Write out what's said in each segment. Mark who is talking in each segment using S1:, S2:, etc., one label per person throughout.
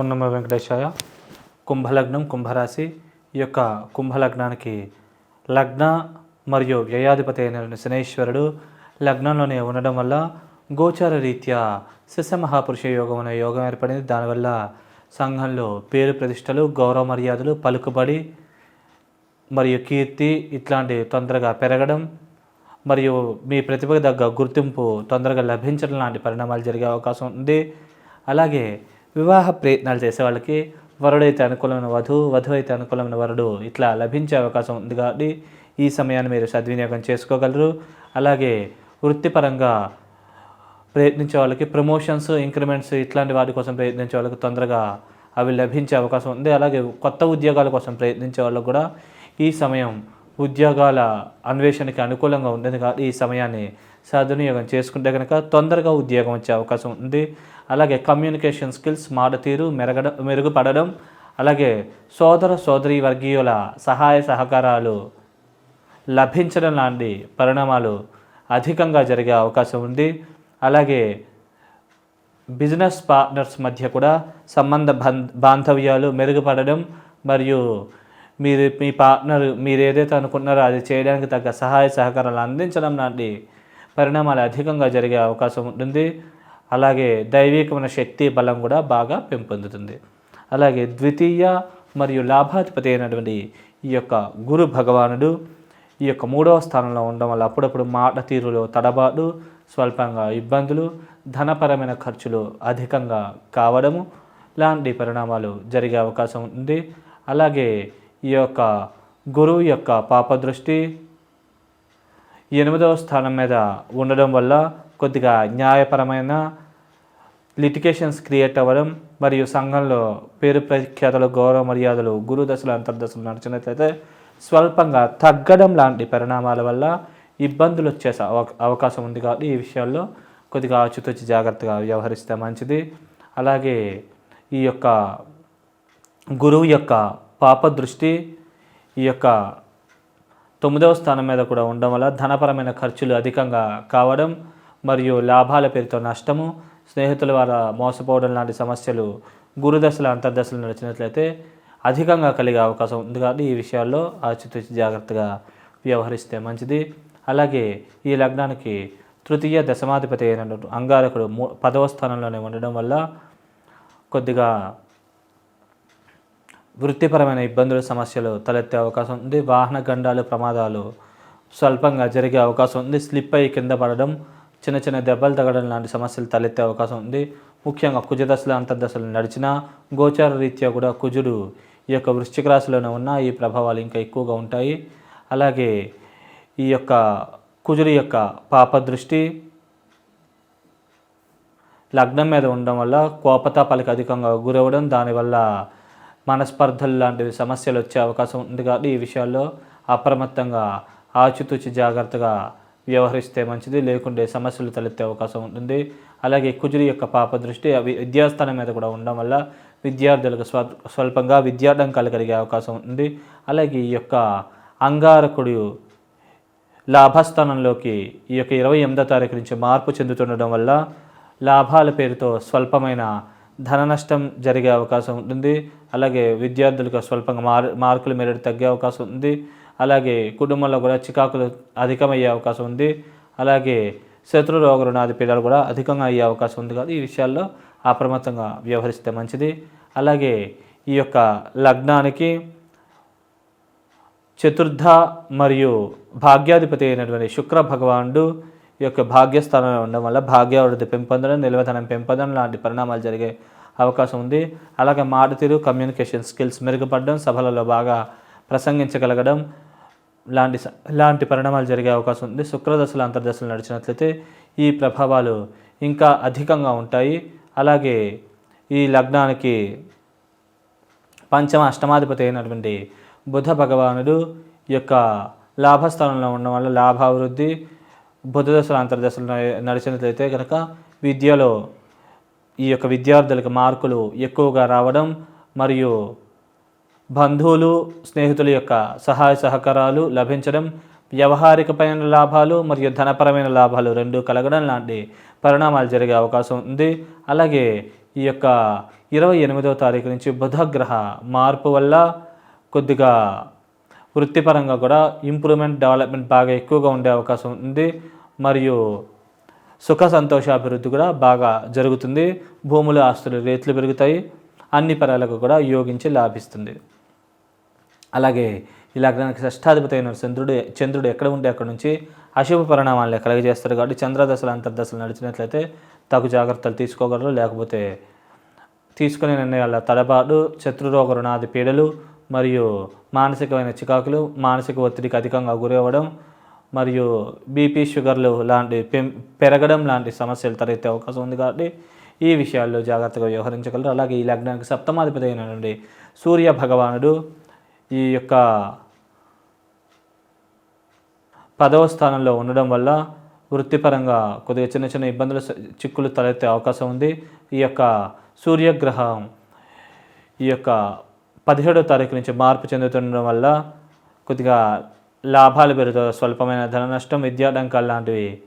S1: ఓం నమ వెంకటేశాయ. కుంభలగ్నం కుంభరాశి. ఈ యొక్క కుంభలగ్నానికి లగ్న మరియు వ్యయాధిపతి అయిన శనేశ్వరుడు లగ్నంలోనే ఉండడం వల్ల గోచార రీత్యా శిశమహాపురుష యోగం అనే యోగం ఏర్పడింది. దానివల్ల సంఘంలో పేరు ప్రతిష్టలు గౌరవ మర్యాదలు పలుకుబడి మరియు కీర్తి ఇట్లాంటి తొందరగా పెరగడం మరియు మీ ప్రతిభకు తగ్గ గుర్తింపు తొందరగా లభించడం లాంటి పరిణామాలు జరిగే అవకాశం ఉంది. అలాగే వివాహ ప్రయత్నాలు చేసే వాళ్ళకి వరుడైతే అనుకూలమైన వధువు వధువు అయితే అనుకూలమైన వరుడు ఇట్లా లభించే అవకాశం ఉంది కాబట్టి ఈ సమయాన్ని మీరు సద్వినియోగం చేసుకోగలరు. అలాగే వృత్తిపరంగా ప్రయత్నించే వాళ్ళకి ప్రమోషన్స్ ఇంక్రిమెంట్స్ ఇట్లాంటి వాటి కోసం ప్రయత్నించే వాళ్ళకి తొందరగా అవి లభించే అవకాశం ఉంది. అలాగే కొత్త ఉద్యోగాల కోసం ప్రయత్నించే వాళ్ళకు కూడా ఈ సమయం ఉద్యోగాల అన్వేషణకి అనుకూలంగా ఉండేది కాబట్టి ఈ సమయాన్ని సద్వినియోగం చేసుకుంటే కనుక తొందరగా ఉద్యోగం వచ్చే అవకాశం ఉంది అలాగే కమ్యూనికేషన్ స్కిల్స్ మారుతీరు మెరగడం మెరుగుపడడం అలాగే సోదర సోదరి వర్గీయుల సహాయ సహకారాలు లభించడం లాంటి పరిణామాలు అధికంగా జరిగే అవకాశం ఉంది. అలాగే బిజినెస్ పార్ట్నర్స్ మధ్య కూడా సంబంధ బాంధవ్యాలు మెరుగుపడడం మరియు మీరు మీ పార్ట్నర్ మీరు ఏదైతే అనుకున్నారో అది చేయడానికి తగ్గ సహాయ సహకారాలు అందించడం లాంటి పరిణామాలు అధికంగా జరిగే అవకాశం ఉంటుంది. అలాగే దైవికమైన శక్తి బలం కూడా బాగా పెంపొందుతుంది. అలాగే ద్వితీయ మరియు లాభాధిపతి అయినటువంటి ఈ యొక్క గురు భగవానుడు ఈ యొక్క మూడవ స్థానంలో ఉండడం వల్ల అప్పుడప్పుడు మాట తీరులో తడబాటు స్వల్పంగా ఇబ్బందులు ధనపరమైన ఖర్చులు అధికంగా కావడము లాంటి పరిణామాలు జరిగే అవకాశం ఉంది అలాగే ఈ యొక్క గురువు యొక్క పాపదృష్టి ఎనిమిదవ స్థానం మీద ఉండడం వల్ల కొద్దిగా న్యాయపరమైన లిటికేషన్స్ క్రియేట్ అవ్వడం మరియు సంఘంలో పేరు ప్రఖ్యాతలు గౌరవ మర్యాదలు గురుదశలు అంతర్దశలు నడిచినట్లయితే స్వల్పంగా తగ్గడం లాంటి పరిణామాల వల్ల ఇబ్బందులు వచ్చే అవకాశం ఉంది కాబట్టి ఈ విషయాల్లో కొద్దిగా ఆచితూచి జాగ్రత్తగా వ్యవహరిస్తే మంచిది. అలాగే ఈ యొక్క గురువు యొక్క పాప దృష్టి ఈ యొక్క తొమ్మిదవ స్థానం మీద కూడా ఉండడం వల్ల ధనపరమైన ఖర్చులు అధికంగా కావడం మరియు లాభాల పేరుతో నష్టము స్నేహితుల వల్ల మోసపోవడం లాంటి సమస్యలు గురుదశల అంతర్దశలు నడిచినట్లయితే అధికంగా కలిగే అవకాశం ఉంది కాబట్టి ఈ విషయాల్లో ఆచితూచి జాగ్రత్తగా వ్యవహరిస్తే మంచిది. అలాగే ఈ లగ్నానికి తృతీయ దశమాధిపతి అయినటువంటి అంగారకుడు మూ పదవ స్థానంలోనే ఉండడం వల్ల కొద్దిగా వృత్తిపరమైన ఇబ్బందులు సమస్యలు తలెత్తే అవకాశం ఉంది. వాహన గండాలు ప్రమాదాలు స్వల్పంగా జరిగే అవకాశం ఉంది. స్లిప్ అయ్యి కింద పడడం చిన్న చిన్న దెబ్బలు తగడం లాంటి సమస్యలు తలెత్తే అవకాశం ఉంది. ముఖ్యంగా కుజదశలు అంతర్దశలు నడిచిన గోచార రీత్యా కూడా కుజుడు ఈ యొక్క వృశ్చిక రాశిలోనే ఉన్న ఈ ప్రభావాలు ఇంకా ఎక్కువగా ఉంటాయి. అలాగే ఈ యొక్క కుజుడి యొక్క పాప దృష్టి లగ్నం మీద ఉండడం వల్ల కోపతాపాలకు అధికంగా గురవడం దానివల్ల మనస్పర్ధలు లాంటివి సమస్యలు వచ్చే అవకాశం ఉంది కాబట్టి ఈ విషయాల్లో అప్రమత్తంగా ఆచితూచి జాగ్రత్తగా వ్యవహరిస్తే మంచిది. లేకుంటే సమస్యలు తలెత్తే అవకాశం ఉంటుంది. అలాగే కుజుడి యొక్క పాప దృష్టి అవి విద్యాస్థానం మీద కూడా ఉండడం వల్ల విద్యార్థులకు స్వ స్వల్పంగా విద్యాడంకాలు కలిగే అవకాశం ఉంది. అలాగే ఈ యొక్క అంగారకుడు లాభస్థానంలోకి ఈ యొక్క ఇరవై ఎనిమిదో తారీఖు నుంచి మార్పు చెందుతుండడం వల్ల లాభాల పేరుతో స్వల్పమైన ధన నష్టం జరిగే అవకాశం ఉంటుంది. అలాగే విద్యార్థులకు స్వల్పంగా మార్ మార్కులు మెరడు తగ్గే అవకాశం ఉంది. అలాగే కుటుంబంలో కూడా చికాకులు అధికమయ్యే అవకాశం ఉంది. అలాగే శత్రు రోగ రుణాది పీడలు కూడా అధికంగా అయ్యే అవకాశం ఉంది కాదు ఈ విషయాల్లో అప్రమత్తంగా వ్యవహరిస్తే మంచిది. అలాగే ఈ యొక్క లగ్నానికి చతుర్థ మరియు భాగ్యాధిపతి అయినటువంటి శుక్ర భగవానుడు ఈ యొక్క భాగ్యస్థానంలో ఉండడం వల్ల భాగ్యవృద్ధి పెంపొందడం నిల్వధనం పెంపొందడం లాంటి పరిణామాలు జరిగే అవకాశం ఉంది. అలాగే మాట తీరు కమ్యూనికేషన్ స్కిల్స్ మెరుగుపడడం సభలలో బాగా ప్రసంగించగలగడం లాంటి ఇలాంటి లాంటి పరిణామాలు జరిగే అవకాశం ఉంది. శుక్రదశలు అంతర్దశలు నడిచినట్లయితే ఈ ప్రభావాలు ఇంకా అధికంగా ఉంటాయి. అలాగే ఈ లగ్నానికి పంచమ అష్టమాధిపతి అయినటువంటి బుధ భగవానుడు ఈ యొక్క లాభస్థానంలో ఉండడం వల్ల లాభాభివృద్ధి బుధ దశలు అంతర్దశలు నడిచినట్లయితే కనుక విద్యలో ఈ యొక్క విద్యార్థులకు మార్కులు ఎక్కువగా రావడం మరియు బంధువులు స్నేహితుల యొక్క సహాయ సహకారాలు లభించడం వ్యవహారికమైన లాభాలు మరియు ధనపరమైన లాభాలు రెండు కలగడం లాంటి పరిణామాలు జరిగే అవకాశం ఉంది. అలాగే ఈ యొక్క ఇరవై ఎనిమిదవ తారీఖు నుంచి బుధగ్రహ మార్పు వల్ల కొద్దిగా వృత్తిపరంగా కూడా ఇంప్రూవ్మెంట్ డెవలప్మెంట్ బాగా ఎక్కువగా ఉండే అవకాశం ఉంది. మరియు సుఖ సంతోషాభివృద్ధి కూడా బాగా జరుగుతుంది. భూములు ఆస్తులు రేట్లు పెరుగుతాయి. అన్ని పరాలకు కూడా యోగించి లాభిస్తుంది. అలాగే ఇలా లగ్నానికి షష్టాధిపతి అయిన చంద్రుడు చంద్రుడు ఎక్కడ ఉంటే అక్కడ నుంచి అశుభ పరిణామాలను కలగజేస్తారు కాబట్టి చంద్రదశలు అంతర్దశలు నడిచినట్లయితే తగు జాగ్రత్తలు తీసుకోగలరు. లేకపోతే తీసుకునే నిర్ణయాల తడబాటు శత్రురోగ రుణాది పీడలు మరియు మానసికమైన చికాకులు మానసిక ఒత్తిడికి అధికంగా గురవ్వడం మరియు బీపీ షుగర్లు లాంటి పెం పెరగడం లాంటి సమస్యలు తలెత్తే అవకాశం ఉంది కాబట్టి ఈ విషయాల్లో జాగ్రత్తగా వ్యవహరించగలరు. అలాగే ఈ లగ్నానికి సప్తమాధిపతి అయినటువంటి సూర్య భగవానుడు ఈ యొక్క పదవ స్థానంలో ఉండడం వల్ల వృత్తిపరంగా కొద్దిగా చిన్న చిన్న ఇబ్బందులు చిక్కులు తలెత్తే అవకాశం ఉంది. ఈ యొక్క సూర్యగ్రహం ఈ యొక్క పదిహేడో తారీఖు నుంచి మార్పు చెందుతుండడం వల్ల కొద్దిగా లాభాలు పెరుగుతాయి. స్వల్పమైన ధన నష్టం విద్యాడంకాలు లాంటివి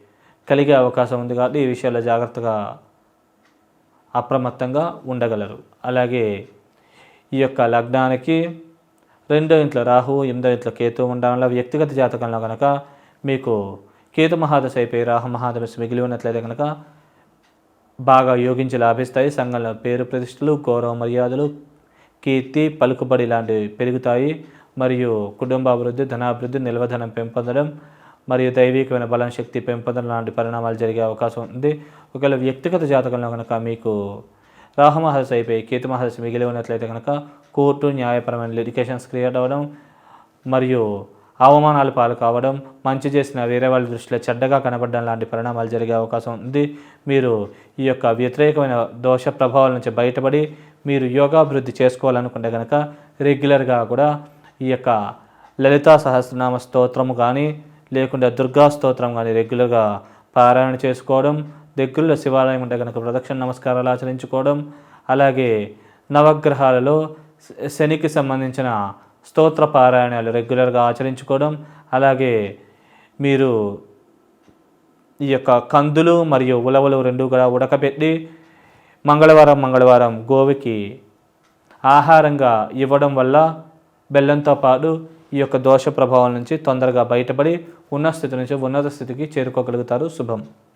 S1: కలిగే అవకాశం ఉంది కాబట్టి ఈ విషయాల్లో జాగ్రత్తగా అప్రమత్తంగా ఉండగలరు. అలాగే ఈ యొక్క లగ్నానికి రెండో ఇంట్లో రాహు ఎనిమిదో ఇంట్లో కేతు ఉండడం వల్ల వ్యక్తిగత జాతకంలో కనుక మీకు కేతు మహాదశ అయిపోయి రాహు మహాదశ మిగిలి ఉన్నట్లయితే కనుక బాగా యోగించి లాభిస్తాయి. సంఘంలో పేరు ప్రతిష్టలు గౌరవ మర్యాదలు కీర్తి పలుకుబడి లాంటివి పెరుగుతాయి. మరియు కుటుంబ అభివృద్ధి ధనాభివృద్ధి నిల్వధనం పెంపొందడం మరియు దైవికమైన బలం శక్తి పెంపొందడం లాంటి పరిణామాలు జరిగే అవకాశం ఉంది. ఒకవేళ వ్యక్తిగత జాతకంలో కనుక మీకు రాహమహర్షి అయిపోయి కేతు మహర్షి మిగిలి ఉన్నట్లయితే కనుక కోర్టు న్యాయపరమైన లిటికేషన్స్ క్రియేట్ అవ్వడం మరియు అవమానాలు పాలు కావడం మంచి చేసిన వేరే వాళ్ళ దృష్టిలో చెడ్డగా కనబడడం లాంటి పరిణామాలు జరిగే అవకాశం ఉంది. మీరు ఈ యొక్క వ్యతిరేకమైన దోష ప్రభావాల నుంచి బయటపడి మీరు యోగాభివృద్ధి చేసుకోవాలనుకుంటే కనుక రెగ్యులర్గా కూడా ఈ యొక్క లలితా సహస్రనామ స్తోత్రము కానీ లేకుంటే దుర్గా స్తోత్రం కానీ రెగ్యులర్గా పారాయణ చేసుకోవడం దగ్గరలో శివాలయం ఉంటే కనుక ప్రదక్షిణ నమస్కారాలు ఆచరించుకోవడం అలాగే నవగ్రహాలలో శ- శనికి సంబంధించిన స్తోత్ర పారాయణాలు రెగ్యులర్గా ఆచరించుకోవడం అలాగే మీరు ఈ యొక్క కందులు మరియు ఉలవలు రెండు కూడా ఉడకబెట్టి మంగళవారం మంగళవారం గోవికి ఆహారంగా ఇవ్వడం వల్ల బెల్లంతో పాటు ఈ యొక్క దోష ప్రభావం నుంచి తొందరగా బయటపడి ఉన్న స్థితి నుంచి ఉన్నత స్థితికి చేరుకోగలుగుతారు. శుభం.